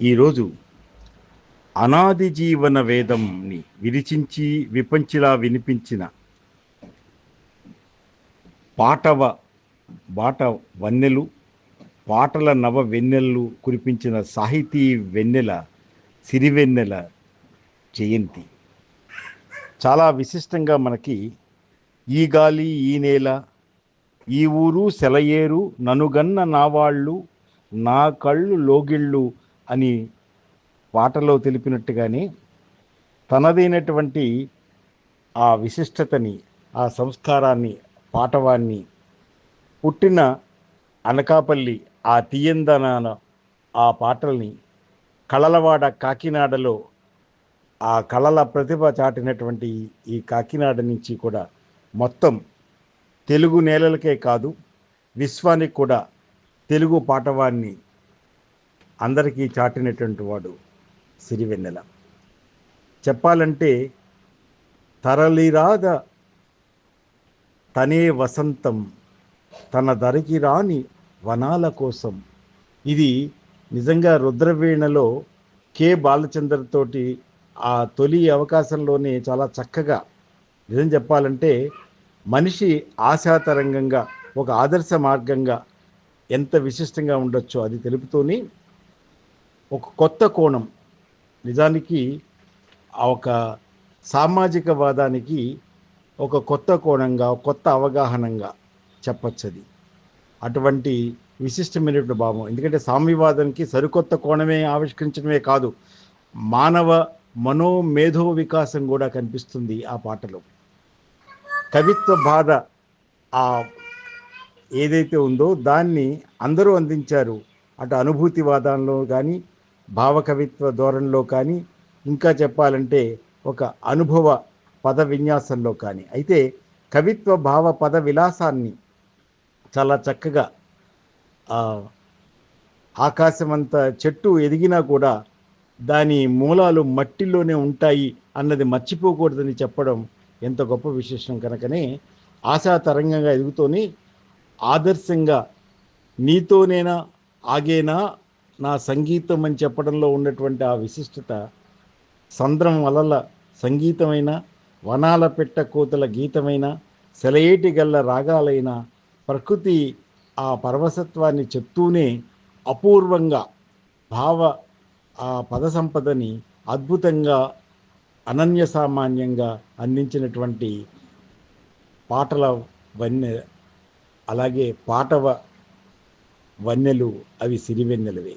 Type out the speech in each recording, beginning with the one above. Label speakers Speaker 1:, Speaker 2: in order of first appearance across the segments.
Speaker 1: ఈరోజు అనాది జీవన వేదంని విరిచించి విపంచిలా వినిపించిన పాటవ బాట వన్నెలు పాటల నవ వెన్నెలు కురిపించిన సాహితీ వెన్నెల సిరివెన్నెల జయంతి. చాలా విశిష్టంగా మనకి ఈ గాలి ఈ నేల ఈ ఊరు సెలయేరు ననుగన్న నావాళ్ళు నా కళ్ళు లోగిళ్ళు అని పాటలో తెలిపినట్టుగానే తనదైనటువంటి ఆ విశిష్టతని ఆ సంస్కారాన్ని పాటవాన్ని పుట్టిన అనకాపల్లి ఆ తీయందనాన ఆ పాటల్ని కళలవాడ కాకినాడలో ఆ కళల ప్రతిభ చాటినటువంటి ఈ కాకినాడ నుంచి కూడా మొత్తం తెలుగు నేలలకే కాదు విశ్వానికి కూడా తెలుగు పాటవాన్ని అందరికీ చాటినటువంటి వాడు సిరివెన్నెల. చెప్పాలంటే తరలిరాద తనే వసంతం తన ధరికి రాని వనాల కోసం. ఇది నిజంగా రుద్రవీణలో కె. బాలచందర్ తోటి ఆ తొలి అవకాశంలోనే చాలా చక్కగా. నిజం చెప్పాలంటే మనిషి ఆశాతరంగంగా ఒక ఆదర్శ మార్గంగా ఎంత విశిష్టంగా ఉండొచ్చో అది తెలుపుతూనే ఒక కొత్త కోణం. నిజానికి ఆ ఒక సామాజిక వాదానికి ఒక కొత్త కోణంగా కొత్త అవగాహనంగా చెప్పచ్చది. అటువంటి విశిష్టమైనటువంటి భావం. ఎందుకంటే సామ్యవాదానికి సరికొత్త కోణమే ఆవిష్కరించడమే కాదు మానవ మనోమేధో వికాసం కూడా కనిపిస్తుంది ఆ పాటలో. కవిత్వ బాధ ఆ ఏదైతే ఉందో దాన్ని అందరూ అందించారు. అటు అనుభూతివాదంలో కానీ భావకవిత్వ ధోరణిలో కానీ ఇంకా చెప్పాలంటే ఒక అనుభవ పద విన్యాసంలో కానీ. అయితే కవిత్వ భావ పద విలాసాన్ని చాలా చక్కగా ఆకాశమంత చెట్టు ఎదిగినా కూడా దాని మూలాలు మట్టిలోనే ఉంటాయి అన్నది మర్చిపోకూడదని చెప్పడం ఎంత గొప్ప విశేషం కనుకనే ఆశా తరంగంగా ఎదుగుతూనే ఆదర్శంగా నీతోనేనా ఆగేనా నా సంగీతం అని చెప్పడంలో ఉన్నటువంటి ఆ విశిష్టత సంద్రం వలల సంగీతమైన వనాల పెట్ట కోతల గీతమైన సెలయేటి గల్ల రాగాలైన ప్రకృతి ఆ పరవశత్వాన్ని చెప్తూనే అపూర్వంగా భావ ఆ పద సంపదని అద్భుతంగా అనన్య సామాన్యంగా అందించినటువంటి పాటల వన్నె అలాగే పాటవ వన్నెలు అవి సిరివెన్నెలవే.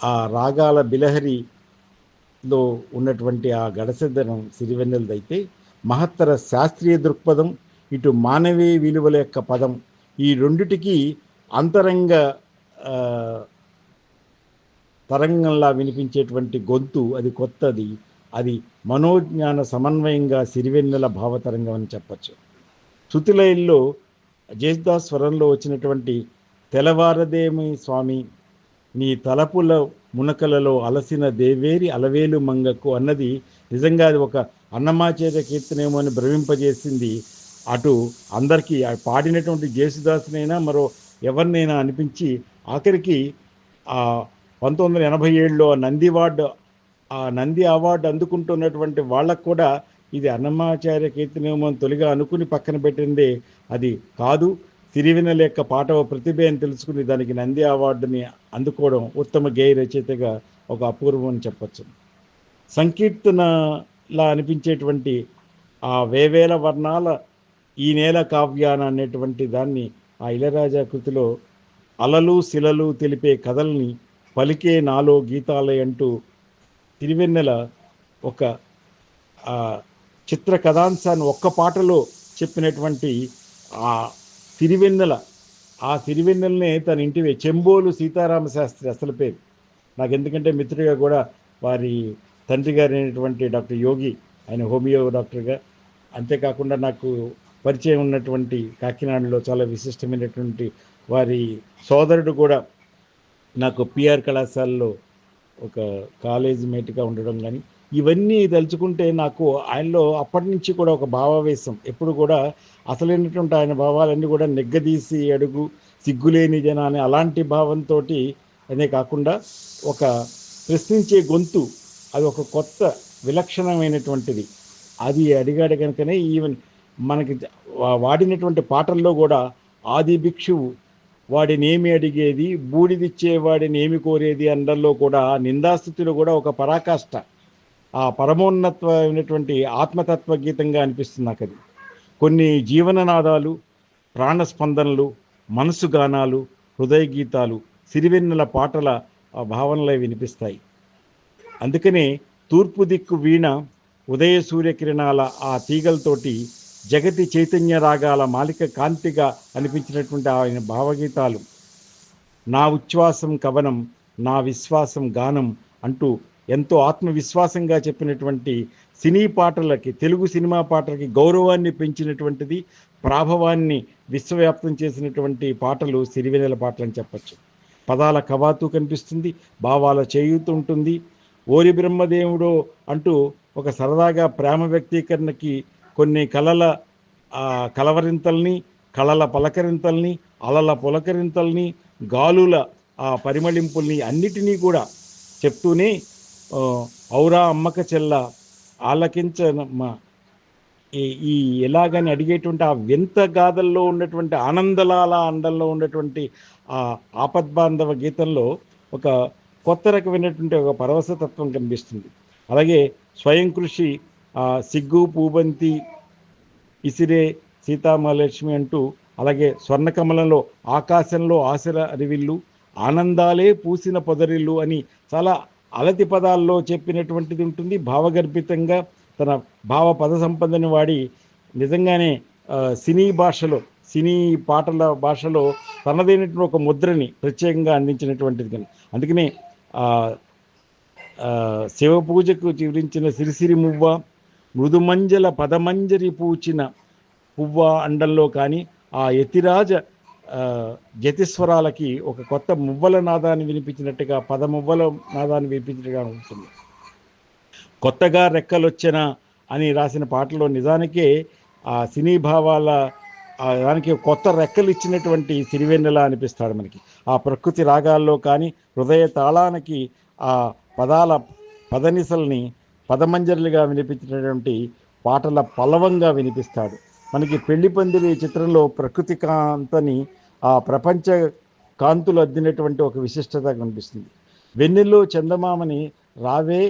Speaker 1: ఆ రాగాల బిలహరిలో ఉన్నటువంటి ఆ గడసదనం సిరివెన్నెలదైతే మహత్తర శాస్త్రీయ దృక్పథం ఇటు మానవీయ విలువల యొక్క పదం ఈ రెండిటికి అంతరంగ తరంగంలా వినిపించేటువంటి గొంతు అది కొత్తది. అది మనోజ్ఞాన సమన్వయంగా సిరివెన్నెల భావతరంగం అని చెప్పచ్చు. శృతిలయంలో జేసుదాస్ స్వరంలో వచ్చినటువంటి తెలవారదేమి స్వామి నీ తలపుల మునకలలో అలసిన దేవేరి అలవేలు మంగకు అన్నది నిజంగా అది ఒక అన్నమాచేత కీర్తనేమో అని భ్రమింపజేసింది. అటు అందరికీ పాడినటువంటి జేసుదాసునైనా మరో ఎవరినైనా అనిపించి ఆఖరికి ఆ పంతొమ్మిది వందల ఎనభై ఏడులో నంది అవార్డు ఆ నంది అవార్డు అందుకుంటున్నటువంటి వాళ్ళకు కూడా ఇది అన్నమాచార్య కీర్తనేమో అని తొలిగా అనుకుని పక్కన పెట్టిందే. అది కాదు సిరివెన్నెల యొక్క పాటవ ప్రతిభ అని తెలుసుకుని దానికి నంది అవార్డుని అందుకోవడం ఉత్తమ గేయ రచయితగా ఒక అపూర్వం అని చెప్పచ్చు. సంకీర్తనలా అనిపించేటువంటి ఆ వేవేల వర్ణాల ఈ నేల కావ్యాన అనేటువంటి దాన్ని ఆ ఇళరాజా కృతిలో అలలు శిలలు తెలిపే కథల్ని పలికే నాలో గీతాలే అంటూ తిరువెన్నెల ఒక చిత్ర కథాంశాన్ని ఒక్క పాటలో చెప్పినటువంటి ఆ తిరువెన్నెల ఆ తిరువెన్నెలనే తన ఇంటి చెంబోలు సీతారామ శాస్త్రి అసలు పేరు. నాకు ఎందుకంటే మిత్రుడిగా కూడా వారి తండ్రి గారు అయినటువంటి డాక్టర్ యోగి ఆయన హోమియో డాక్టర్గా. అంతేకాకుండా నాకు పరిచయం ఉన్నటువంటి కాకినాడలో చాలా విశిష్టమైనటువంటి వారి సోదరుడు కూడా నాకు పిఆర్ కళాశాలలో ఒక కాలేజ్ మేట్గా ఉండడం కానీ ఇవన్నీ తలుచుకుంటే నాకు ఆయనలో అప్పటి నుంచి కూడా ఒక భావావేశం. ఎప్పుడు కూడా అసలైనటువంటి ఆయన భావాలన్నీ కూడా నెగ్గదీసి అడుగు సిగ్గులేని జనాన్ని అలాంటి భావంతో అనే కాకుండా ఒక ప్రశ్నించే గొంతు అది ఒక కొత్త విలక్షణమైనటువంటిది. అది అడిగాడు కనుకనే ఈవెన్ మనకి వాడినటువంటి పాటల్లో కూడా ఆది భిక్షువు వాడినేమి అడిగేది బూడిదిచ్చేవాడిని ఏమి కోరేది అందరిలో కూడా నిందాస్థితిలో కూడా ఒక పరాకాష్ట. ఆ పరమోన్నతమైనటువంటి ఆత్మతత్వ గీతంగా అనిపిస్తుంది నాకు అది కొన్ని జీవననాదాలు ప్రాణస్పందనలు మనసు గానాలు హృదయ గీతాలు సిరివెన్నెల పాటల భావనలే వినిపిస్తాయి. అందుకనే తూర్పు దిక్కు వీణ ఉదయ సూర్యకిరణాల ఆ తీగలతోటి జగతి చైతన్య రాగాల మాలిక కాంతిగా అనిపించినటువంటి ఆయన భావగీతాలు. నా ఉచ్ఛ్వాసం కవనం నా విశ్వాసం గానం అంటూ ఎంతో ఆత్మవిశ్వాసంగా చెప్పినటువంటి సినీ పాటలకి తెలుగు సినిమా పాటలకి గౌరవాన్ని పెంచినటువంటిది ప్రాభవాన్ని విశ్వవ్యాప్తం చేసినటువంటి పాటలు సిరివెనెల పాటలు అని చెప్పచ్చు. పదాల కవాతు కనిపిస్తుంది భావాల చేయూతు ఉంటుంది. ఓరి బ్రహ్మదేవుడు అంటూ ఒక సరదాగా ప్రేమ వ్యక్తీకరణకి కొన్ని కళల కలవరింతల్ని కళల పలకరింతల్ని అలల పులకరింతల్ని గాలుల ఆ పరిమళింపుల్ని అన్నిటినీ కూడా చెప్తూనే ఔరా అమ్మక చెల్ల ఆలకించనమ్మ ఈ ఈ ఎలాగని అడిగేటువంటి ఆ వింత గాథల్లో ఉన్నటువంటి ఆనందలాల అండంలో ఉన్నటువంటి ఆ ఆపద్బాంధవ గీతంలో ఒక కొత్త రకమైనటువంటి ఒక పరవశతత్వం కనిపిస్తుంది. అలాగే స్వయం కృషి సిగ్గు పూబంతి ఇసిరే సీతామహాలక్ష్మి అంటూ అలాగే స్వర్ణకమలంలో ఆకాశంలో ఆశల అరివిల్లు ఆనందాలే పూసిన పొదరిల్లు అని చాలా అలతి పదాల్లో చెప్పినటువంటిది ఉంటుంది. భావగర్భితంగా తన భావ పద సంపదని వాడి నిజంగానే సినీ భాషలో సినీ పాటల భాషలో తనదైనటువంటి ఒక ముద్రని ప్రత్యేకంగా అందించినటువంటిది కానీ అందుకనే శివ పూజకు చివరించిన సిరిసిరి మువ్వ మృదుమంజల పదమంజరి పూచిన పువ్వ అండంలో కానీ ఆ యతిరాజ జతిస్వరాలకి ఒక కొత్త మువ్వల నాదాన్ని వినిపించినట్టుగా పద మువ్వల నాదాన్ని వినిపించినట్టుగా ఉంటుంది. కొత్తగా రెక్కలొచ్చిన అని రాసిన పాటలో నిజానికే ఆ సినీ భావాల దానికి కొత్త రెక్కలు ఇచ్చినటువంటి సిరివెన్నెల అనిపిస్తాడు మనకి. ఆ ప్రకృతి రాగాల్లో కానీ హృదయ తాళానికి ఆ పదాల పదనిసల్ని పదమంజరులుగా వినిపించినటువంటి పాటల పలవంగా వినిపిస్తాడు. మనకి పెళ్ళి పందిరి చిత్రంలో ప్రకృతి కాంతని ఆ ప్రపంచ కాంతులు అద్దినటువంటి ఒక విశిష్టత కనిపిస్తుంది. వెన్నెల్లో చందమామని రావే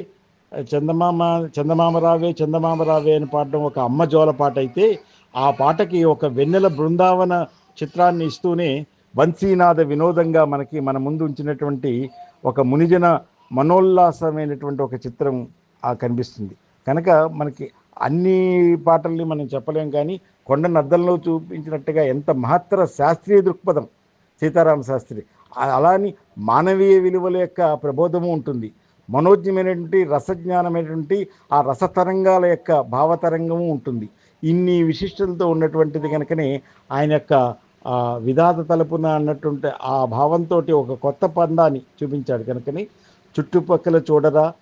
Speaker 1: చందమామ చందమామ రావే చందమామ రావే అని పాడడం ఒక అమ్మ జోల పాట అయితే ఆ పాటకి ఒక వెన్నెల బృందావన చిత్రాన్ని ఇస్తూనే వంశీనాథ వినోదంగా మనకి మన ముందు ఉంచినటువంటి ఒక మునిజన మనోల్లాసమైనటువంటి ఒక చిత్రం కనిపిస్తుంది. కనుక మనకి అన్ని పాటల్ని మనం చెప్పలేం కానీ కొండ నద్దల్లో చూపించినట్టుగా ఎంత మహత్తర శాస్త్రీయ దృక్పథం సీతారామ శాస్త్రి. ఆ- అలాని మానవీయ విలువల యొక్క ప్రబోధము ఉంటుంది. మనోజ్ఞమైనటువంటి రసజ్ఞానమైనటువంటి ఆ రసతరంగాల యొక్క భావతరంగము ఉంటుంది. ఇన్ని విశిష్టతలతో ఉన్నటువంటిది కనుకనే ఆయన యొక్క విధాత తలుపున అన్నటువంటి ఆ భావంతో ఒక కొత్త పందాన్ని చూపించాడు కనుకని చుట్టుపక్కల చూడరా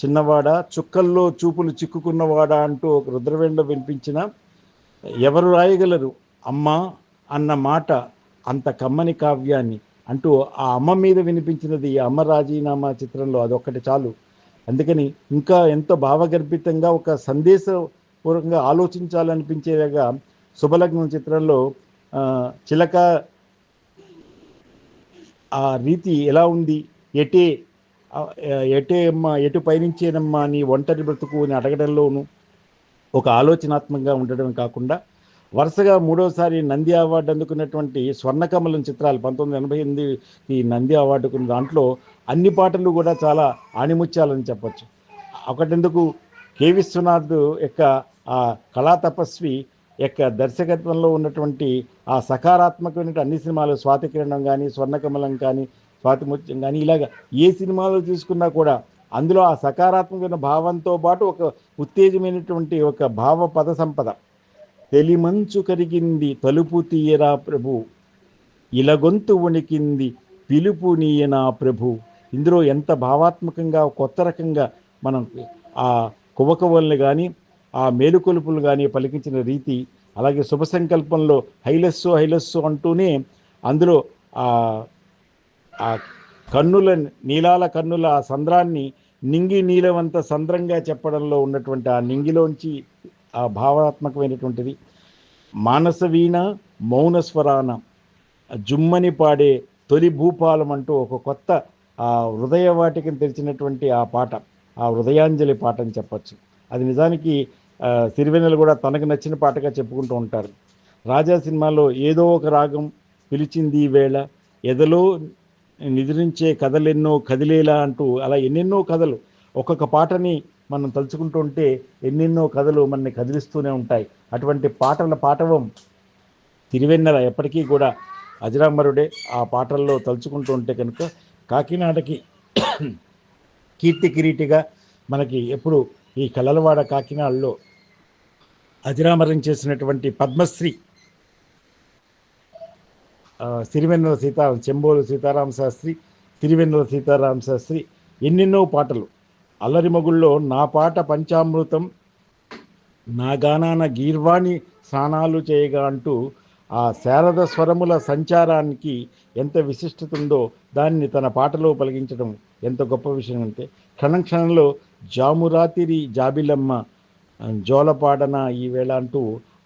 Speaker 1: చిన్నవాడ చుక్కల్లో చూపులు చిక్కుకున్నవాడా అంటూ ఒక రుద్రవేండ వినిపించిన ఎవరు రాయగలరు? అమ్మ అన్న మాట అంత కమ్మని కావ్యాన్ని అంటూ ఆ అమ్మ మీద వినిపించినది ఈ అమ్మ రాజీనామా చిత్రంలో. అదొక్కటి చాలు. అందుకని ఇంకా ఎంతో భావగర్భితంగా ఒక సందేశపూర్వకంగా ఆలోచించాలనిపించేలాగా శుభలగ్నం చిత్రంలో చిలక ఆ రీతి ఎలా ఉంది? ఎటే? ఎటు అమ్మా ఎటు పయనించేనమ్మా నీ ఒంటరి బ్రతుకు అని అడగడంలోనూ ఒక ఆలోచనాత్మకంగా ఉండడం కాకుండా వరుసగా మూడోసారి నంది అవార్డు అందుకున్నటువంటి స్వర్ణకమలం చిత్రాలు పంతొమ్మిది ఎనభై ఎనిమిది ఈ నంది అవార్డుకున్న దాంట్లో అన్ని పాటలు కూడా చాలా ఆణిముత్యాలని చెప్పచ్చు. ఒకటెందుకు? కె. విశ్వనాథ్ యొక్క ఆ కళా తపస్వి యొక్క దర్శకత్వంలో ఉన్నటువంటి ఆ సకారాత్మకమైన అన్ని సినిమాలు స్వాతికిరణం కానీ స్వర్ణకమలం కానీ స్వాతిముత్యం కానీ ఇలాగ ఏ సినిమాలో తీసుకున్నా కూడా అందులో ఆ సకారాత్మకమైన భావంతో పాటు ఒక ఉత్తేజమైనటువంటి ఒక భావ పద సంపద. తెలిమంచు కరిగింది తలుపు తీయరా ప్రభు. ఇలగొంతు వణికింది పిలుపు నీయనా ప్రభు. ఇందులో ఎంత భావాత్మకంగా కొత్త రకంగా మనం ఆ కువకవల్ని కానీ ఆ మేలుకొలుపులు కానీ పలికించిన రీతి అలాగే శుభ సంకల్పంలో హైలస్సు హైలస్సు అంటూనే అందులో ఆ కన్నుల నీలాల కన్నుల ఆ సంద్రాన్ని నింగి నీలవంత సంద్రంగా చెప్పడంలో ఉన్నటువంటి ఆ నింగిలోంచి ఆ భావాత్మకమైనటువంటిది. మానస వీణ మౌనస్వరాన జుమ్మని పాడే తొలి భూపాలం అంటూ ఒక కొత్త ఆ హృదయ వాటికని తెరిచినటువంటి ఆ పాట ఆ హృదయాంజలి పాట అని చెప్పచ్చు. అది నిజానికి సిరివెన్నెలు కూడా తనకు నచ్చిన పాటగా చెప్పుకుంటూ ఉంటారు. రాజా సినిమాలో ఏదో ఒక రాగం పిలిచింది ఈ వేళ ఎదలో నిద్రించే కథలెన్నో కదిలేలా అంటూ అలా ఎన్నెన్నో కథలు. ఒక్కొక్క పాటని మనం తలుచుకుంటూ ఉంటే ఎన్నెన్నో కథలు మనని కదిలిస్తూనే ఉంటాయి. అటువంటి పాటల పాటవం తిరువెన్నెల ఎప్పటికీ కూడా అజరామరుడే ఆ పాటల్లో తలుచుకుంటూ ఉంటే కనుక కాకినాడకి కీర్తి కిరీటిగా మనకి ఎప్పుడు ఈ కలలవాడ కాకినాడలో అజరామరం చేసినటువంటి పద్మశ్రీ సిరివెన్నెల సీతారాం చెంబోలు సీతారామ శాస్త్రి తిరువెన్నెల సీతారామ శాస్త్రి ఎన్నెన్నో పాటలు. అల్లరి మొగుల్లో నా పాట పంచామృతం నా గానాన గీర్వాణి స్నానాలు చేయగా అంటూ ఆ శారద స్వరముల సంచారానికి ఎంత విశిష్టత ఉందో దాన్ని తన పాటలో పలికించడం ఎంత గొప్ప విషయం అంటే క్షణం క్షణంలో జామురాతిరి జాబిలమ్మ జోలపాడన ఈవేళ అంటూ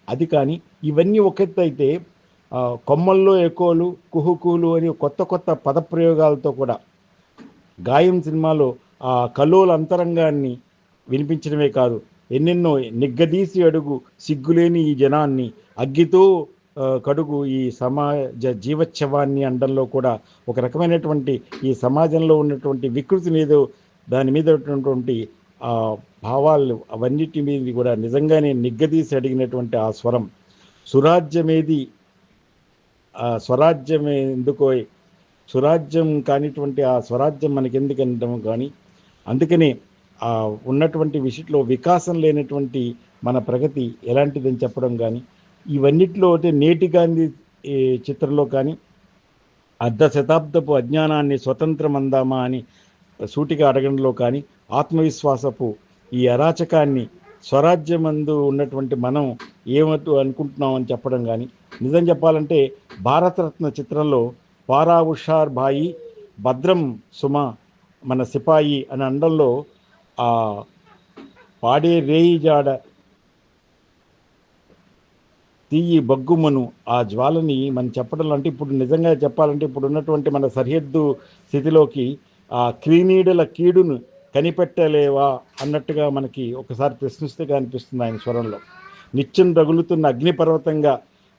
Speaker 1: అది కానీ ఇవన్నీ ఒక ఎత్తు అయితే కొమ్మల్లో ఎకోలు కుహుకులు అని కొత్త కొత్త పదప్రయోగాలతో కూడా గాయం సినిమాలో ఆ కలోల అంతరంగాన్ని వినిపించడమే కాదు ఎన్నెన్నో నిగ్గదీసి అడుగు సిగ్గులేని ఈ జనాన్ని అగ్గితో కడుగు ఈ సమాజ జీవోత్సవాన్ని అండంలో కూడా ఒక రకమైనటువంటి ఈ సమాజంలో ఉన్నటువంటి వికృతిని ఏదో దాని మీద ఉన్నటువంటి ఆ భావాలు అవన్నిటి మీద కూడా నిజంగానే నిగ్గదీసి అడిగినటువంటి ఆ స్వరం సురాజ్యమేది స్వరాజ్యం ఎందుకో స్వరాజ్యం కానిటువంటి ఆ స్వరాజ్యం మనకి ఎందుకు అనడం కానీ అందుకనే ఆ ఉన్నటువంటి విషయంలో వికాసం లేనటువంటి మన ప్రగతి ఎలాంటిదని చెప్పడం కానీ ఇవన్నిటిలో అంటే నేటి గాంధీ చిత్రంలో కానీ అర్ధ శతాబ్దపు అజ్ఞానాన్ని స్వతంత్రం అందామా అని సూటిగా అడగడంలో కానీ ఆత్మవిశ్వాసపు ఈ అరాచకాన్ని స్వరాజ్యమందు ఉన్నటువంటి మనం ఏమటు అనుకుంటున్నాం అని చెప్పడం కానీ నిజం చెప్పాలంటే భారతరత్న చిత్రంలో పారా ఉషార్ బాయి భద్రం సుమ మన సిపాయి అని అండంలో ఆ పాడే రేయి జాడ తీయి బగ్గుమను ఆ జ్వాలని మనం చెప్పడం అంటే ఇప్పుడు నిజంగా చెప్పాలంటే ఇప్పుడు ఉన్నటువంటి మన సరిహద్దు స్థితిలోకి ఆ క్రీనీడల కీడును కనిపెట్టలేవా అన్నట్టుగా మనకి ఒకసారి ప్రశ్నిస్తే అనిపిస్తుంది ఆయన స్వరంలో. నిత్యం రగులుతున్న అగ్నిపర్వతంగా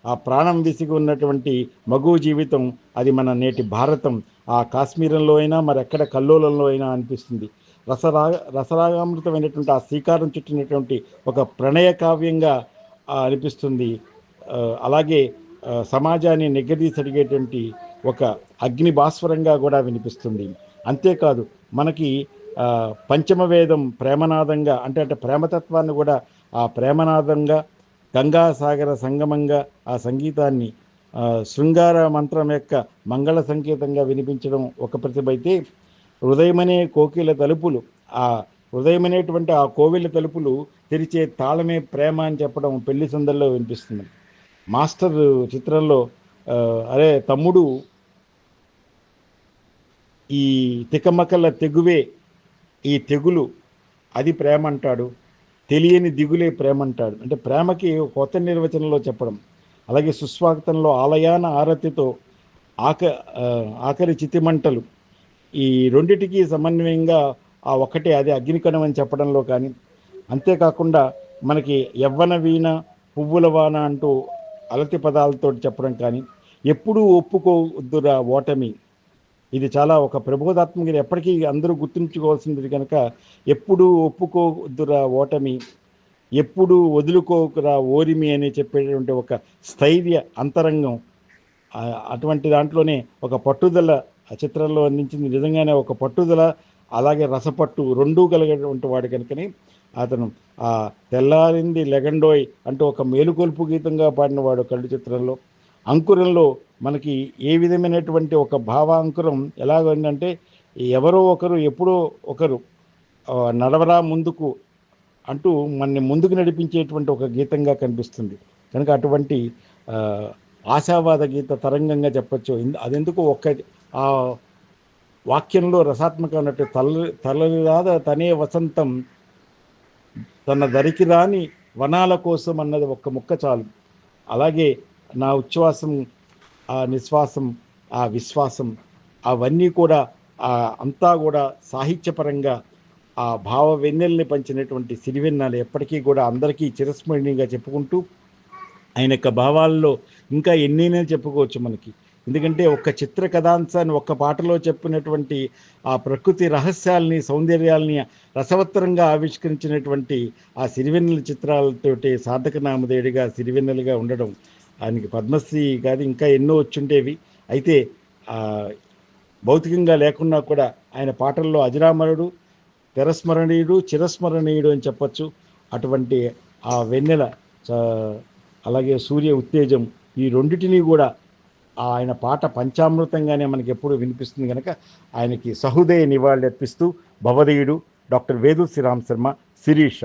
Speaker 1: ఆ ప్రాణం విసిగి ఉన్నటువంటి మగు జీవితం అది మన నేటి భారతం. ఆ కాశ్మీరంలో అయినా మరి ఎక్కడ కల్లోలంలో అయినా అనిపిస్తుంది. రసరాగ రసరాగామృతమైనటువంటి ఆ శ్రీకారం చుట్టినటువంటి ఒక ప్రణయ కావ్యంగా అనిపిస్తుంది. అలాగే సమాజాన్ని నిగ్గదీసి అడిగేటువంటి ఒక అగ్ని భాస్వరంగా కూడా వినిపిస్తుంది. అంతేకాదు మనకి పంచమవేదం పంచమ వేదం ప్రేమనాదంగా అంటే అంటే ప్రేమతత్వాన్ని కూడా ఆ ప్రేమనాదంగా గంగాసాగర సంగమంగా ఆ సంగీతాన్ని శృంగార మంత్రం యొక్క మంగళ సంకేతంగా వినిపించడం ఒక ప్రతిభ అయితే హృదయమనే కోకిల తలుపులు ఆ హృదయమనేటువంటి ఆ కోవిల తలుపులు తెరిచే తాళమే ప్రేమ అని చెప్పడం పెళ్ళి సందర్లో వినిపిస్తుంది. మాస్టర్ చిత్రంలో అరే తమ్ముడు ఈ తికమకల తెగువే ఈ తెగులు అది ప్రేమ అంటాడు తెలియని దిగులే ప్రేమ అంటాడు అంటే ప్రేమకి కొత్త నిర్వచనంలో చెప్పడం. అలాగే సుస్వాగతంలో ఆలయాన ఆరతితో ఆక ఆఖరి చితిమంటలు. ఈ రెండిటికి సమన్వయంగా ఆ ఒక్కటే అది అగ్నికణం అని చెప్పడంలో కానీ అంతేకాకుండా మనకి యవ్వన వీణ పువ్వుల వాన అంటూ అలతి పదాలతో చెప్పడం కానీ ఎప్పుడూ ఒప్పుకోవద్దురా ఓటమి. ఇది చాలా ఒక ప్రబోధాత్మక ఎప్పటికీ అందరూ గుర్తుంచుకోవాల్సింది కనుక ఎప్పుడూ ఒప్పుకోదురా ఓటమి ఎప్పుడు వదులుకోకురా ఓరిమి అని చెప్పేటువంటి ఒక స్థైర్య అంతరంగం అటువంటి దాంట్లోనే ఒక పట్టుదల ఆ చిత్రంలో అందించింది నిజంగానే ఒక పట్టుదల అలాగే రసపట్టు రెండూ కలిగేటువంటి వాడు కనుకని అతను ఆ తెల్లారింది లెగండోయ్ అంటూ ఒక మేలుకొల్పు గీతంగా పాడినవాడు కళ్ళు చిత్రంలో. అంకురంలో మనకి ఏ విధమైనటువంటి ఒక భావాంకురం ఎలాగంటే ఎవరో ఒకరు ఎప్పుడో ఒకరు నడవరా ముందుకు అంటూ మనని ముందుకు నడిపించేటువంటి ఒక గీతంగా కనిపిస్తుంది. కనుక అటువంటి ఆశావాద గీత తరంగంగా చెప్పచ్చు. అదెందుకు ఒక్క ఆ వాక్యంలో రసాత్మక అన్నట్టు తల తలరాద తనే వసంతం తన దరికి రాని వనాల కోసం అన్నది ఒక్క ముక్క చాలు. అలాగే నా ఉచ్ఛ్వాసం ఆ నిశ్వాసం ఆ విశ్వాసం అవన్నీ కూడా ఆ అంతా కూడా సాహిత్యపరంగా ఆ భావ వెన్నెల్ని పంచినటువంటి సిరివెన్నాలు ఎప్పటికీ కూడా అందరికీ చిరస్మరణీయంగా చెప్పుకుంటూ ఆయన యొక్క భావాల్లో ఇంకా ఎన్నైనా చెప్పుకోవచ్చు మనకి. ఎందుకంటే ఒక్క చిత్ర కథాంశాన్ని ఒక్క పాటలో చెప్పినటువంటి ఆ ప్రకృతి రహస్యాల్ని సౌందర్యాల్ని రసవత్తరంగా ఆవిష్కరించినటువంటి ఆ సిరివెన్నెల చిత్రాలతోటి సార్థక నామధేయుడిగా సిరివెన్నెలుగా ఉండడం ఆయనకి పద్మశ్రీ కాదు ఇంకా ఎన్నో వచ్చుండేవి. అయితే భౌతికంగా లేకున్నా కూడా ఆయన పాటల్లో అజరామరుడు తెరస్మరణీయుడు చిరస్మరణీయుడు అని చెప్పచ్చు. అటువంటి ఆ వెన్నెల అలాగే సూర్య ఉత్తేజం ఈ రెండిటినీ కూడా ఆయన పాట పంచామృతంగానే మనకి ఎప్పుడు వినిపిస్తుంది కనుక ఆయనకి సహృదయ నివాళులు అర్పిస్తూ భవదీయుడు డాక్టర్ వేదు శ్రీరామ్ శర్మ శిరీష.